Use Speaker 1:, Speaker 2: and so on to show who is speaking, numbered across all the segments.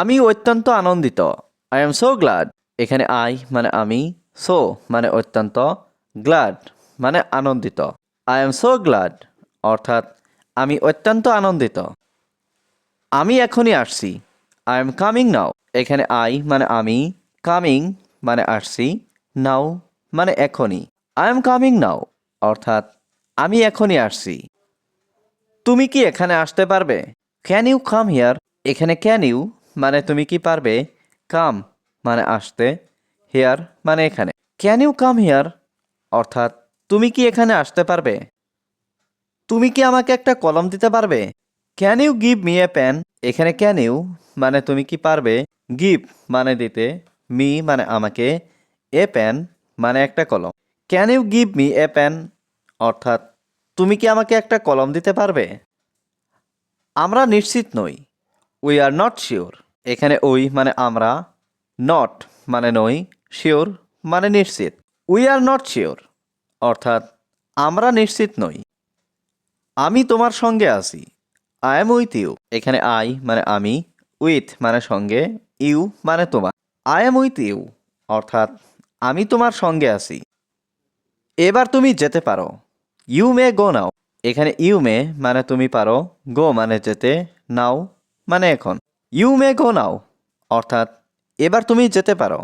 Speaker 1: আমি অত্যন্ত আনন্দিত। আই এম সো গ্লাড এখানে আই মানে আমি সো মানে অত্যন্ত গ্লাড মানে আনন্দিত। আই এম সো গ্লাড অর্থাৎ আমি অত্যন্ত আনন্দিত। আমি এখনই আসছি। আই এম কামিং নাও এখানে আই মানে আমি কামিং মানে আসছি নাও মানে এখনই। আই এম কামিং নাও অর্থাৎ আমি এখনই আসছি। তুমি কি এখানে আসতে পারবে? ক্যান ইউ কাম হিয়ার এখানে ক্যান ইউ মানে তুমি কি পারবে? কাম মানে আসতে, হেয়ার মানে এখানে। Can you come here? অর্থাৎ, তুমি কি এখানে আসতে পারবে? তুমি কি আমাকে একটা কলম দিতে পারবে? Can you give me a pen? এখানে ক্যান ইউ মানে তুমি কি পারবে? গিভ মানে দিতে, মি মানে আমাকে, এ পেন মানে একটা কলম। Can you give me a pen? অর্থাৎ, তুমি কি আমাকে একটা কলম দিতে পারবে? আমরা নিশ্চিত নই। We are not sure. এখানে ওই মানে আমরা নট মানে নই শিওর মানে নিশ্চিত। উই আর নট শিওর অর্থাৎ আমরা নিশ্চিত নই। আমি তোমার সঙ্গে আছি আই এম উইথ ইউ এখানে আই মানে আমি উইথ মানে সঙ্গে ইউ মানে তোমার। আই এম উইথ ইউ অর্থাৎ আমি তোমার সঙ্গে আছি। এবার তুমি যেতে পারো। ইউ মে গো নাও এখানে ইউ মে মানে তুমি পারো গো মানে যেতে নাও মানে এখন। ইউ মে গো নাও অর্থাৎ, এবার তুমি যেতে পারো।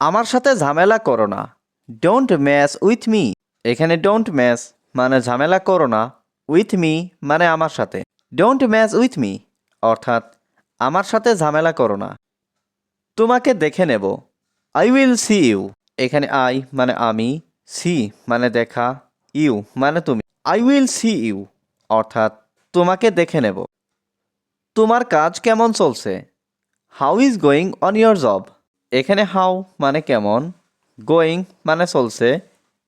Speaker 1: আমার সাথে ঝামেলা করো না। ডোন্ট ম্যাচ উইথ মি এখানে ডোন্ট ম্যাচ মানে ঝামেলা করো না। উইথ মি মানে আমার সাথে। ডোন্ট ম্যাচ উইথ মি অর্থাৎ, আমার সাথে ঝামেলা করো না। তোমাকে দেখে নেব। আই উইল সি ইউ এখানে আই মানে আমি সি মানে দেখা ইউ মানে তুমি। আই উইল সি ইউ অর্থাৎ, তোমাকে দেখে নেব। তোমার কাজ কেমন চলছে? How is going on your job এখানে হাউ মানে কেমন? গোয়িং মানে চলছে।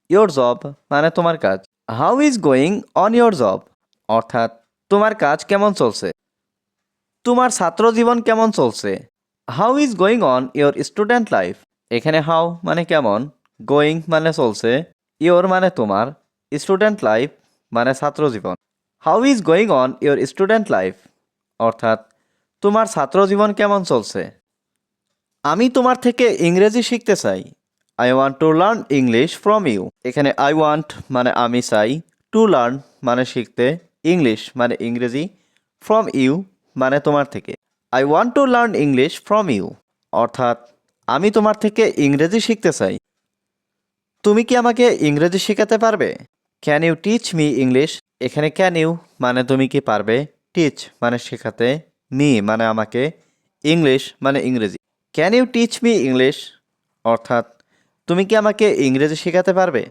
Speaker 1: ইয়োর জব মানে তোমার কাজ। How is going on your job অর্থাৎ, তোমার কাজ কেমন চলছে? তোমার ছাত্র জীবন কেমন চলছে? How is going on your student life এখানে হাউ মানে কেমন? গোয়িং মানে চলছে। ইয়োর মানে তোমার। স্টুডেন্ট লাইফ মানে ছাত্র জীবন। How is going on your student life অর্থাৎ, তোমার ছাত্র জীবন কেমন চলছে? আমি তোমার থেকে ইংরেজি শিখতে চাই। I want to learn English from you এখানে আই ওয়ান্ট মানে আমি চাই টু লার্ন মানে শিখতে ইংলিশ মানে ইংরেজি ফ্রম ইউ মানে তোমার থেকে। I want to learn English from you অর্থাৎ, আমি তোমার থেকে ইংরেজি শিখতে চাই। তুমি কি আমাকে ইংরেজি শেখাতে পারবে? Can you teach me English এখানে ক্যান ইউ মানে তুমি কি পারবে? টিচ মানে শেখাতে মি মানে আমাকে ইংলিশ মানে ইংরেজি। Can you teach me English অর্থাৎ, তুমি কি আমাকে ইংরেজি শেখাতে পারবে?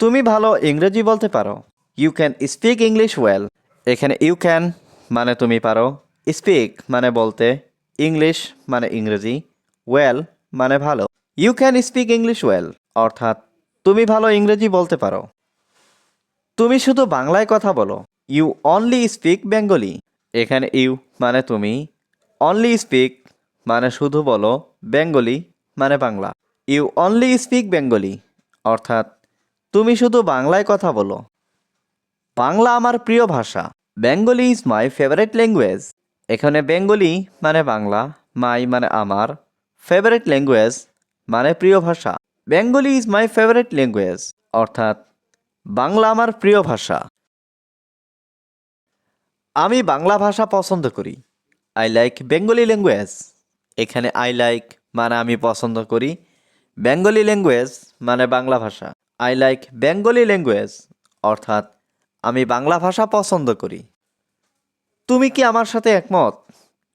Speaker 1: তুমি ভালো ইংরেজি বলতে পারো। You can speak English well এখানে ইউ ক্যান মানে তুমি পারো। স্পিক মানে বলতে ইংলিশ মানে ইংরেজি। ওয়েল মানে ভালো। You can speak English well অর্থাৎ, তুমি ভালো ইংরেজি বলতে পারো। তুমি শুধু বাংলায় কথা বলো। ইউ অনলি স্পিক বেঙ্গলি এখানে ইউ মানে তুমি। অনলি স্পিক মানে শুধু বলো বেঙ্গলি মানে Bangla. You only speak Bengali অর্থাৎ তুমি শুধু বাংলায় কথা বলো। বাংলা আমার প্রিয় ভাষা। Bengali is my favourite language এখানে বেঙ্গলি মানে বাংলা মাই মানে আমার। ফেভারিট ল্যাঙ্গুয়েজ মানে প্রিয় ভাষা। Bengali is my favourite language অর্থাৎ বাংলা আমার প্রিয় ভাষা। আমি বাংলা ভাষা পছন্দ করি। আই লাইক বেঙ্গলি ল্যাঙ্গুয়েজ এখানে আই লাইক মানে আমি পছন্দ করি। বেঙ্গলি ল্যাঙ্গুয়েজ মানে বাংলা ভাষা। আই লাইক বেঙ্গলি ল্যাঙ্গুয়েজ অর্থাৎ আমি বাংলা ভাষা পছন্দ করি। তুমি কি আমার সাথে একমত?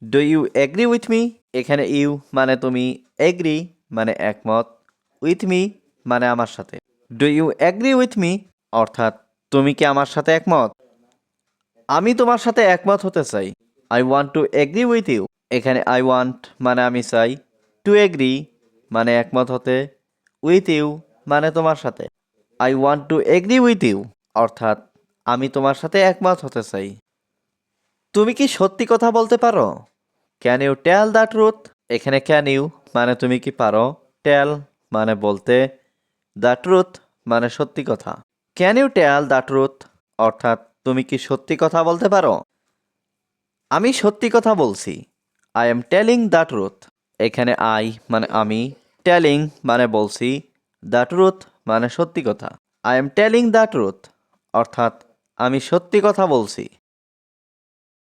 Speaker 1: Do you agree with me এখানে ইউ মানে তুমি এগ্রি মানে একমত। উইথ মি মানে আমার সাথে। Do you agree with me অর্থাৎ তুমি কি আমার সাথে একমত? আমি তোমার সাথে একমত হতে চাই। I want to agree with you এখানে আই ওয়ান্ট মানে আমি চাই। টু এগ্রি মানে একমত হতে। উইথ ইউ মানে তোমার সাথে। I want to agree with you অর্থাৎ আমি তোমার সাথে একমত হতে চাই। তুমি কি সত্যি কথা বলতে পারো? Can you tell the truth এখানে ক্যান ইউ মানে তুমি কি পারো? টেল মানে বলতে দ্য ট্রুথ মানে সত্যি কথা। Can you tell the truth অর্থাৎ তুমি কি সত্যি কথা বলতে পারো? আমি সত্যি কথা বলছি। I am telling the truth এখানে আই মানে আমি টেলিং মানে বলছি দ্য ট্রুথ মানে সত্যি কথা। I am telling the truth অর্থাৎ আমি সত্যি কথা বলছি।